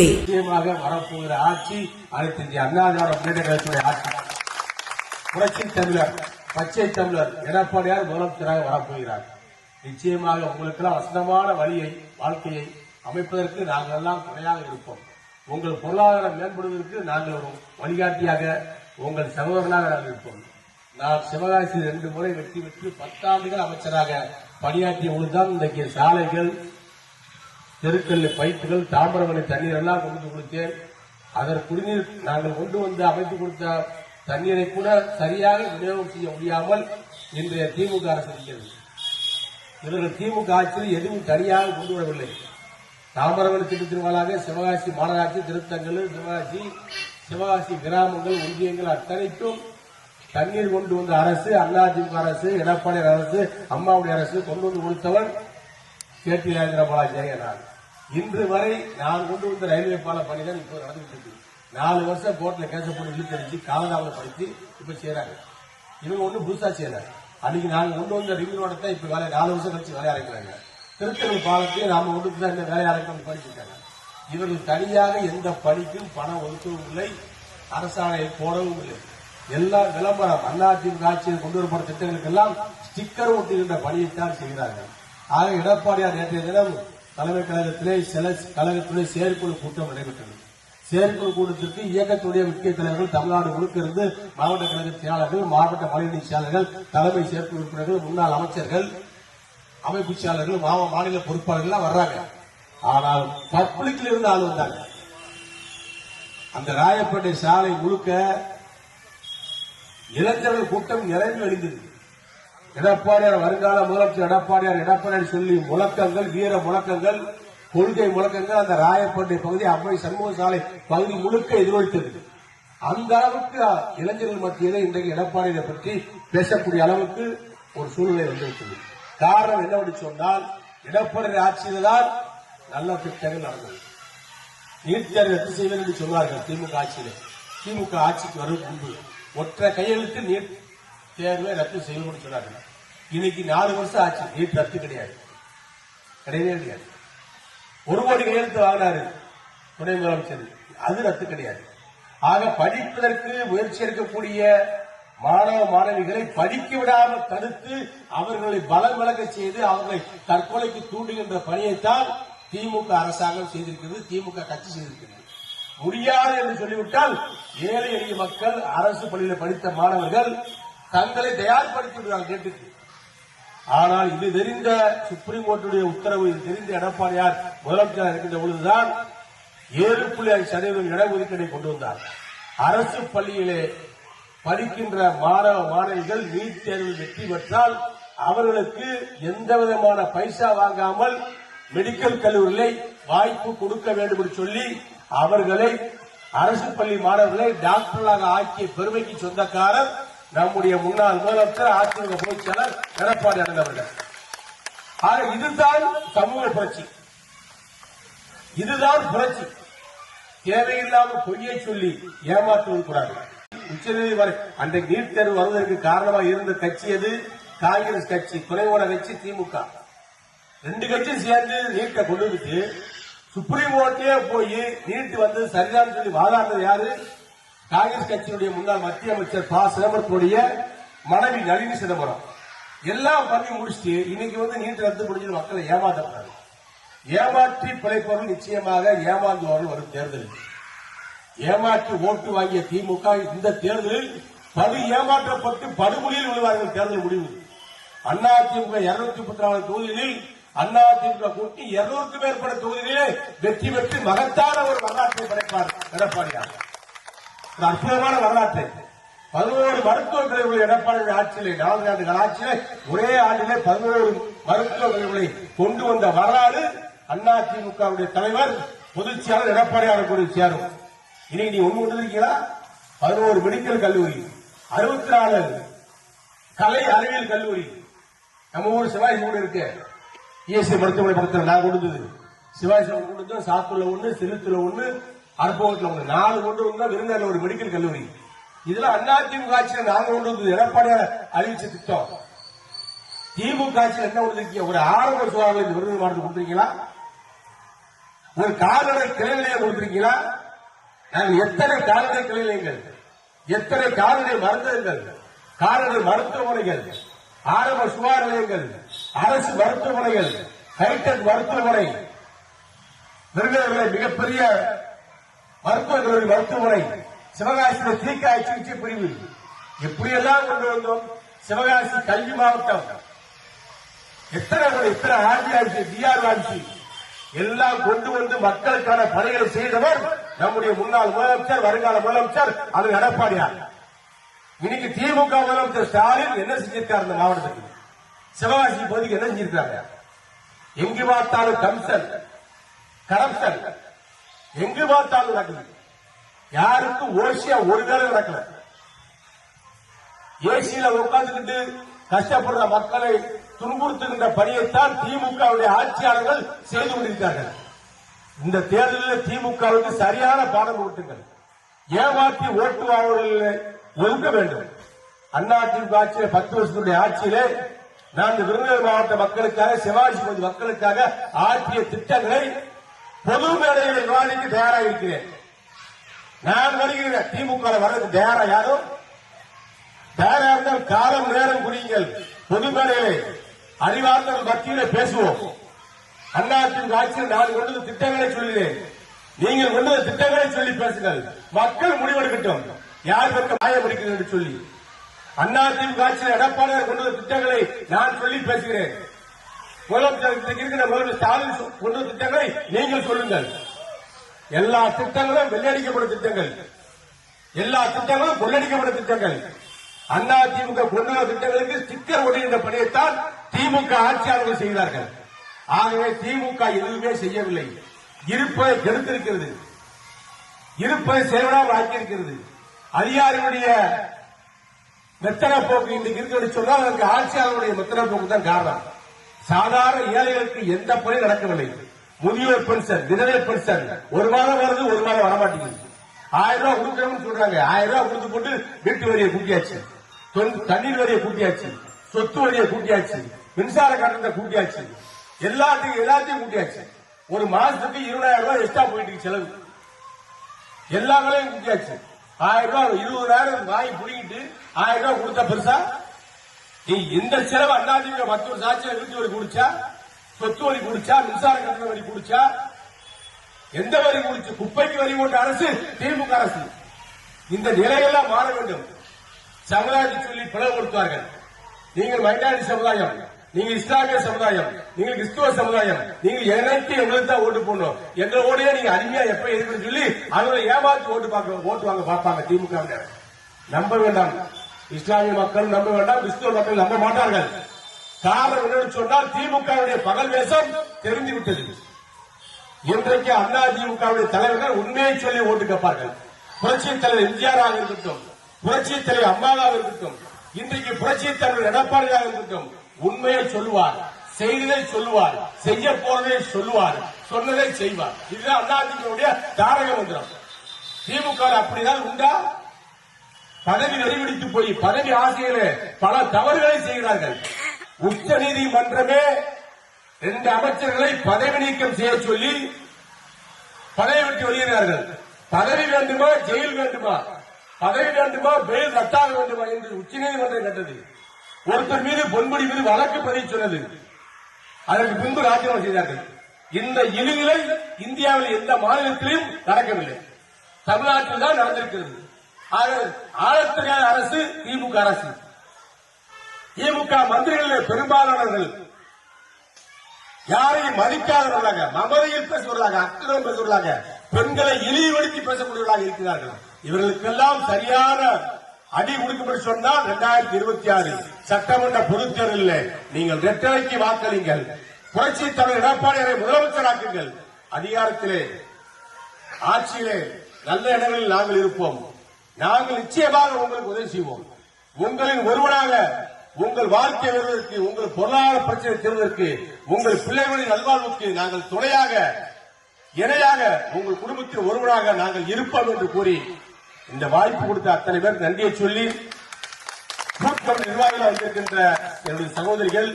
Today நிச்சயமாக வரப்போகிற ஆட்சி அனைத்து இந்திய அண்ணா திராவிட முன்னேற்ற கழகத்துடைய ஆட்சி. புரட்சி தமிழர் பச்சை தமிழர் எடப்பாடியார் முதலமைச்சராக வரப்போகிறார். நிச்சயமாக உங்களுக்கெல்லாம் வசந்தமான வழியை வாழ்க்கையை அமைப்பதற்கு நாங்கள் எல்லாம் துணையாக இருப்போம். உங்கள் பொருளாதாரம் மேம்படுவதற்கு நாங்கள் ஒரு வழிகாட்டியாக உங்கள் சகோதரனாக நாங்கள் இருப்போம். நான் சிவகாசி ரெண்டு முறை வெற்றி பெற்று பத்தாண்டுகள் அமைச்சராக பணியாற்றிய பொழுதுதான் இன்றைக்கு சாலைகள் தெருக்கல் பைப்புகள் தாமிரபரணி தண்ணீர் எல்லாம் கொண்டு கொடுத்தேன். அதற்கு குடிநீர் நாங்கள் கொண்டு வந்து அமைத்து கொடுத்த தண்ணீரை கூட சரியாக விநியோகம் செய்ய முடியாமல் இன்றைய திமுக அரசு இருக்கிறது இவர்கள் திமுக ஆட்சியில் எதுவும் தனியாக கொண்டு வரவில்லை. தாமிரபரணி திட்டத்தின் சிவகாசி மாநகராட்சி திருத்தங்கல் சிவகாசி சிவகாசி கிராமங்கள் ஒன்றியங்கள் அத்தனைக்கும் தண்ணீர் கொண்டு வந்த அரசு அதிமுக அரசு எடப்பாடி அரசு அம்மாவுடைய அரசு கொண்டு வந்து கொடுத்தவன் கேட்டி ராஜேந்திர பாலாஜி ஜெயநாத் இன்று வரை நான் கொண்டு வந்த ரயில்வே பால பணி தான் இப்போ நடந்துட்டு இருக்கு. நாலு வருஷம் கோர்ட்ல கேச போட்டு இழுத்தடிச்சு காலதாமதப்படுத்தி இப்ப செய்யறாங்க இவங்க ஒன்றும் புதுசா செய்யல. அன்னைக்கு நாங்க கொண்டு வந்த ரிங் ரோடத்தை இப்ப வேலை நாலு வருஷம் கழிச்சு வேலை அரைக்கிறாங்க திருத்தணி பாலத்தையும் நாம கொண்டு வந்து தான் இந்த வேலை அரைக்கணும் படிச்சிருக்காங்க. இவர்கள் தனியாக எந்த பணிக்கும் பணம் ஒதுக்கவும் இல்லை அரசாணை போடவும் இல்லை. எல்லா விளம்பரம் அதிமுக ஆட்சியில் கொண்டு வரப்பட்ட திட்டங்களுக்கெல்லாம் ஸ்டிக்கர் ஒட்டுகின்ற பணியைத்தான் செய்கிறார்கள். ஆக எடப்பாடியார் நேற்றைய தினம் தலைமை கழகத்திலே சில கழகத்திலே செயற்குழு கூட்டம் நடைபெற்றது. செயற்குழு கூட்டத்திற்கு இயக்கத்துடைய முக்கிய தலைவர்கள் தமிழ்நாடு முழுக்க இருந்து மாவட்ட கழக செயலாளர்கள் மாவட்ட மழைநீர் செயலாளர்கள் தலைமை செயற்குழு உறுப்பினர்கள் முன்னாள் அமைச்சர்கள் அமைப்பு செயலாளர்கள் மாவ மாநில பொறுப்பாளர்கள்லாம் வர்றாங்க. ஆனால் பப்ளிக்ல இருந்து ஆள் வந்தாங்க. அந்த ராயப்பேட்டை சாலை முழுக்க இளைஞர்கள் கூட்டம் நிறைந்து அழிந்தது. எடப்பாடியார் வருங்கால முதலமைச்சர் எடப்பாடியார் எடப்பாடி சொல்லி முழக்கங்கள் வீர முழக்கங்கள் கொள்கை முழக்கங்கள் அந்த ராயப்பேட்டை பகுதி அம்மை சண்முக சாலை பகுதி முழுக்க எதிரொலித்தது. அந்த அளவுக்கு இளைஞர்கள் மத்தியிலே இன்றைக்கு எடப்பாடியை பற்றி பேசக்கூடிய அளவுக்கு ஒரு சூழ்நிலை வந்துவிட்டது காரணம் என்னவென்று சொன்னால் எடப்பாடி ஆட்சியில் தான் நல்ல திட்டங்கள் நடந்தது. நீட் தேர்வு ரத்து செய்வேன் என்று சொன்னார்கள் திமுக ஆட்சியில். திமுக ஆட்சிக்கு வரும் முன்பு ஒற்றை கையெழுத்து நீட் தேர்வை ரத்து செய்யணும்னு சொன்னாங்க இன்னைக்கு நாலு வருஷம் ஆச்சு நீட் ரத்து கிடையாது. கிடையவே கிடையாது. ஒரு கோடி கையெழுத்து வாங்கினாரு துணை முதலமைச்சர். அது ரத்து கிடையாது. ஆக படிப்பதற்கு முயற்சி எடுக்கக்கூடிய மாணவ மாணவிகளை படிக்க விடாமல் தடுத்து அவர்களை பலம் விளக்க செய்து அவர்களை தற்கொலைக்கு தூண்டுகின்ற பணியைத்தான் திமுக அரசாங்கம் செய்திருக்கிறது திமுக கட்சி செய்திருக்கிறது. முடியாது என்று சொல்லிவிட்டால் ஏழை எளிய மக்கள் அரசு பள்ளியில் படித்த மாணவர்கள் தங்களை தயார்படுத்தி விடுவாங்க கேட்டுக்கு. ஆனால் இது தெரிந்த சுப்ரீம் கோர்ட்டுடைய உத்தரவு இது தெரிந்த எடப்பாடியார் முதலமைச்சராக இருக்கின்ற பொழுதுதான் ஏழு புள்ளி ஐந்து சதவீதம் இடஒதுக்கீடை கொண்டு வந்தார். அரசு பள்ளியிலே படிக்கின்ற மாணவ மாணவிகள் நீட் தேர்வில் வெற்றி பெற்றால் அவர்களுக்கு எந்த விதமான பைசா வாங்காமல் மெடிக்கல் கல்லூரிகளை வாய்ப்பு கொடுக்க வேண்டும் என்று சொல்லி அவர்களை அரசு பள்ளி மாணவர்களை டாக்டர்களாக ஆக்கிய பெருமைக்கு சொந்தக்காரர் நம்முடைய முன்னாள் முதலமைச்சர் அதிமுக பொதுச் செயலர் எடப்பாடி அடைந்தவர்கள் ஆக இதுதான் சமூக புரட்சி. இதுதான் புரட்சி. தேவையில்லாமல் பொய்யை சொல்லி ஏமாற்றுவது கூடாது. உச்சநீதிமன்றம் அன்றைக்கு நீட் தேர்வு வருவதற்கு காரணமாக இருந்த கட்சி எது? காங்கிரஸ் கட்சி துணைவோட கட்சி திமுக. ரெண்டு கட்சியும் சேர்ந்து நீட்டை கொண்டு வந்துட்டு சுப்ரீம் கோர்ட்டே போய் நீட் வந்து சரிதான் சொல்லி வாதாடுறது யாரு? காங்கிரஸ் கட்சியினுடைய முன்னாள் மத்திய அமைச்சர் ப. சிதம்பரத்துடைய மனைவி நளினி சிதம்பரம். எல்லாம் பண்ணி முடிச்சுட்டு இன்னைக்கு வந்து நீண்ட ரத்து முடிஞ்சு மக்களை ஏமாற்றக்கூடாது ஏமாற்றி பிழைப்பவர்கள் நிச்சயமாக ஏமாந்துவார்கள் வரும் தேர்தலில். ஏமாற்றி ஓட்டு வாங்கிய திமுக இந்த தேர்தலில் படு ஏமாற்றப்பட்டு படுகொலியில் விழுவார்கள் தேர்தல் முடிவு. அண்ணா திமுக இருநூத்தி முப்பத்தி நாலு தொகுதிகளில் அண்ணா திமுக கூட்டி இருநூறுக்கும் மேற்பட்ட தொகுதிகளிலே வெற்றி பெற்று மகத்தான ஒரு வரலாற்றை படைப்பார் எடப்பாடியார் இந்த அற்புதமான வரலாற்று. பதினோரு மருத்துவக் கல்லூரிகளை எடப்பாடி ஆட்சியிலே நான்கு ஆண்டுகள் ஆட்சியிலே ஒரே ஆண்டிலே பதினோரு மருத்துவக் கல்லூரிகளை கொண்டு வந்த வரலாறு அண்ணா திமுகவுடைய தலைவர் பொதுச் எடப்பாடியாளர் கூட சேரும். இன்னைக்கு நீ ஒண்ணு இருக்கீங்களா பதினோரு மெடிக்கல் கல்லூரி அறுபத்தி நாலு கலை அறிவியல் கல்லூரி. நம்ம ஊர் சிவாஜி கூட இருக்கு. இஎஸ்ஐ மருத்துவமனை பக்கத்தில் நான் கொடுத்தது சிவாஜி கொண்டு வந்தோம் சாத்தூர்ல ஒண்ணு சிறுத்துல ஒண்ணு அற்புதத்தில் ஒன்று நாலு கொண்டு வந்தோம் விருந்தாளர் ஒரு மெடிக்கல் கல்லூரி. இதுல அதிமுக ஆட்சியில் நாங்கள் கொண்டு வந்தது எடப்பாடியார் அறிவிச்ச திட்டம். திமுக ஆட்சியில் என்ன கொடுத்துருக்கீங்க? ஒரு ஆரம்ப சுகாதார இந்த விருது மாவட்டத்தில் கொடுத்துருக்கீங்களா? ஒரு கால்நடை கிளை நிலையம் கொடுத்துருக்கீங்களா? நாங்கள் எத்தனை கால்நடை கிளை நிலையங்கள் எத்தனை கால்நடை மருந்தகங்கள் கால்நடை மருத்துவமனைகள் ஆரம்ப சுகாதார நிலையங்கள் அரசு மருத்துவமனைகள் ஹைடெக் மருத்துவமனை விருதுகளை மிகப்பெரிய மருத்துவ கல்லூரி மருத்துவமனை சிவகாசி தீக்காய சிகிச்சை பிரிவு. எப்படியெல்லாம் கொண்டு வந்தோம்? சிவகாசி கல்வி மாவட்டம். எத்தனை எத்தனை ஆட்சி ஆட்சி டிஆர் ஆட்சி எல்லாம் கொண்டு வந்து மக்களுக்கான பணிகளை செய்தவர் நம்முடைய முன்னாள் முதலமைச்சர் வருங்கால முதலமைச்சர் அது எடப்பாடியார். இன்னைக்கு திமுக முதலமைச்சர் ஸ்டாலின் என்ன செஞ்சிருக்காரு இந்த மாவட்டத்துக்கு? சிவகாசி பகுதிக்கு என்ன செஞ்சிருக்காங்க எங்கு பார்த்தாலும் கம்சன் கரப்ஷன் எங்கு பார்த்தாலும் நடக்குது யாருக்கும் ஓசியா ஒரு நேரம் நடக்கல. ஏசியில உட்கார்ந்துக்கிட்டு கஷ்டப்படுற மக்களை துன்புறுத்துகின்ற பணியைத்தான் திமுகவுடைய ஆட்சியாளர்கள் செய்து கொண்டிருக்கிறார்கள். இந்த தேர்தலில் திமுகவுக்கு சரியான பாடம் கொடுத்துங்கள். ஏமாற்றி ஓட்டு வாங்குவர்களை ஒதுக்க வேண்டும். அண்ணா திமுக பத்து வருஷத்துடைய ஆட்சியிலே நான் விருதுநகர் மாவட்ட மக்களுக்காக சிவாஜி மக்களுக்காக ஆற்றிய திட்டங்களை பொது மேடையில் விவாதிக்க தயாராக இருக்கிறேன் நான் வருகிறேன் திமுக வர்றதுக்கு தயாரா யாரும் தயாரா இருந்தால் காலம் நேரம் குறியுங்கள். பொது மேடையிலே அறிவார்ந்த மத்தியிலே பேசுவோம். அண்ணாத்தின் ஆட்சியில் நான் கொண்டது திட்டங்களை சொல்லுகிறேன் நீங்கள் கொண்டது திட்டங்களை சொல்லி பேசுங்கள். மக்கள் முடிவெடுக்கட்டும். யார் பக்கம் மாயம் இருக்கிறது என்று சொல்லி. அதிமுக ஆட்சியில் எடப்பாடியார் கொண்டது திட்டங்களை நான் சொல்லி பேசுகிறேன். முதலமைச்சர் இருக்கிற முதலமைச்சர் ஸ்டாலின் திட்டங்களை நீங்கள் சொல்லுங்கள். எல்லா திட்டங்களும் வெள்ளடிக்கப்படும் திட்டங்கள். எல்லா திட்டங்களும் கொள்ளடிக்கப்படும் திட்டங்கள். அண்ணா திமுக கொண்டு திட்டங்களுக்கு ஸ்டிக்கர் ஒட்டுகின்ற பணியைத்தான் திமுக ஆட்சியாளர்கள் செய்கிறார்கள். ஆகவே திமுக எதுவுமே செய்யவில்லை. இருப்பதை கெடுத்திருக்கிறது. இருப்பதை செயலாக ஆக்கியிருக்கிறது. அதிகாரிகளுடைய மெத்தன போக்கு இன்னைக்கு இருக்கிறது சொன்னால் அதற்கு ஆட்சியாளருடைய மெத்தன போக்கு தான் காரணம். சாதாரண ஏழைகளுக்கு எந்த பணி நடக்கவில்லை. முதியோர் பென்ஷன் விதவை பென்ஷன் ஒரு மாதம் வருது ஒரு மாதம் வரமாட்டேங்குது. ஆயிரம் ரூபாய் கொடுக்கணும்னு சொல்றாங்க. ஆயிரம் ரூபாய் கொடுத்து போட்டு வீட்டு வரியை கூட்டியாச்சு. தொன்- தண்ணீர் வரியை கூட்டியாச்சு. சொத்து வரியை கூட்டியாச்சு. மின்சார கட்டணத்தை கூட்டியாச்சு. எல்லாத்தையும் எல்லாத்தையும் கூட்டியாச்சு. ஒரு மாசத்துக்கு இருபதாயிரம் ரூபாய் எக்ஸ்ட்ரா போயிட்டு செலவு. எல்லா வேலையும் கூட்டியாச்சு. ஆயிரம் ரூபாய் இருபதாயிரம் வாங்கி புடிங்கிட்டு ஆயிரம் ரூபாய் கொடுத்தா பெருசா? நீ இந்த செலவு அண்ணாதிமுக பத்து ஒரு சாட்சியில வீட்டு வரி குடிச்சா? சொத்து வரி குடிச்சா மின்சார கட்டண வரி குடிச்சா? எந்த வரி குடிச்சு? குப்பைக்கு வரி போட்ட அரசு திமுக அரசு. இந்த நிலையெல்லாம் மாற வேண்டும். சமுதாயத்தை சொல்லி பிளவுபடுத்துவார்கள் நீங்கள் மைனாரிட்டி சமுதாயம் நீங்கள் இஸ்லாமிய சமுதாயம் நீங்கள் கிறிஸ்துவ சமுதாயம் நீங்கள் எனக்கு எங்களுக்கு தான் ஓட்டு போடணும். எங்க ஓடையே நீங்க அருமையா எப்ப இருக்குன்னு சொல்லி அவங்களை ஏமாத்தி ஓட்டு பார்க்க ஓட்டு வாங்க பார்ப்பாங்க திமுக நம்ப வேண்டாம். இஸ்லாமிய மக்கள் நம்ப வேண்டாம் கிறிஸ்துவ மக்கள் நம்ப மாட்டார்கள். காரணம் என்னன்னு சொன்னால் திமுகவுடைய பகல் வேஷம் தெரிந்து விட்டது. இன்றைக்கு அண்ணா திமுகவுடைய தலைவர்கள் உண்மையை சொல்லி ஓட்டு கேட்பார்கள். புரட்சி தலைவர் எம்ஜிஆராக இருக்கட்டும் புரட்சி தலைவர் அம்மாவாக இருக்கட்டும் இன்றைக்கு புரட்சி தலைவர் எடப்பாடியாக இருக்கட்டும் உண்மையை சொல்லுவார் செய்ததை சொல்லுவார் செய்ய போறதை சொல்லுவார் சொன்னதை செய்வார். இதுதான் அண்ணா திமுக தாரக மந்திரம். திமுக அப்படிதான் உண்டா? பதவி நெறிவிடித்து போய் பதவி ஆசையில பல தவறுகளை செய்கிறார்கள். உச்ச நீதிமன்றமே ரெண்டு அமைச்சர்களை பதவி நீக்கம் செய்ய சொல்லி பதவி விட்டு வருகிறார்கள் பதவி வேண்டுமா ஜெயில் வேண்டுமா பதவி வேண்டுமா பெயில் ரத்தாக வேண்டுமா என்று உச்சநீதிமன்றம் கேட்டது. ஒருத்தர் மீது பொன்முடி மீது வழக்கு பதிவு சொன்னது. அதற்கு பின்பு ராஜினாமா செய்தார்கள். இந்த இழிநிலை இந்தியாவில் எந்த மாநிலத்திலும் நடக்கவில்லை. தமிழ்நாட்டில் தான் நடந்திருக்கிறது. ஆக அரசு திமுக அரசு. திமுக மந்திரிகளில் பெரும்பாலானவர்கள் யாரையும் மதிக்காதவர்களாக மமதையில் பேசுவர்களாக அக்கிரம் பேசுவர்களாக பெண்களை இழிவுபடுத்தி பேசக்கூடியவர்களாக இருக்கிறார்கள். இவர்களுக்கெல்லாம் சரியான அடி கொடுக்கப்பட்டு சொன்னால் இரண்டாயிரத்தி இருபத்தி ஆறு சட்டமன்ற பொதுத் தேர்தலில் நீங்கள் ரெட்டலைக்கு வாக்களிங்கள். புரட்சி தலைவர் எடப்பாடியாரை முதலமைச்சராக்குங்கள் அதிகாரத்திலே ஆட்சியிலே நல்ல இடங்களில் நாங்கள் இருப்போம். நாங்கள் நிச்சயமாக உங்களுக்கு உதவி செய்வோம். உங்களின் ஒருவனாக உங்கள் வாழ்க்கை வருவதற்கு உங்கள் பொருளாதார பிரச்சனை தீர்வதற்கு உங்கள் பிள்ளைகளின் நல்வாழ்வுக்கு நாங்கள் துணையாக இணையாக உங்கள் குடும்பத்தில் ஒருவனாக நாங்கள் இருப்போம் என்று கூறி இந்த வாய்ப்பு கொடுத்த அத்தனை பேர் நன்றியை சொல்லி கூட்டம் நிர்வாகிகள் வந்திருக்கின்ற என்னுடைய சகோதரிகள்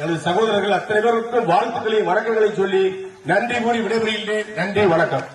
எனது சகோதரர்கள் அத்தனை பேருக்கும் வாழ்த்துக்களையும் வணக்கங்களையும் சொல்லி நன்றி கூறி விடைபெறுகின்றேன். நன்றி வணக்கம்.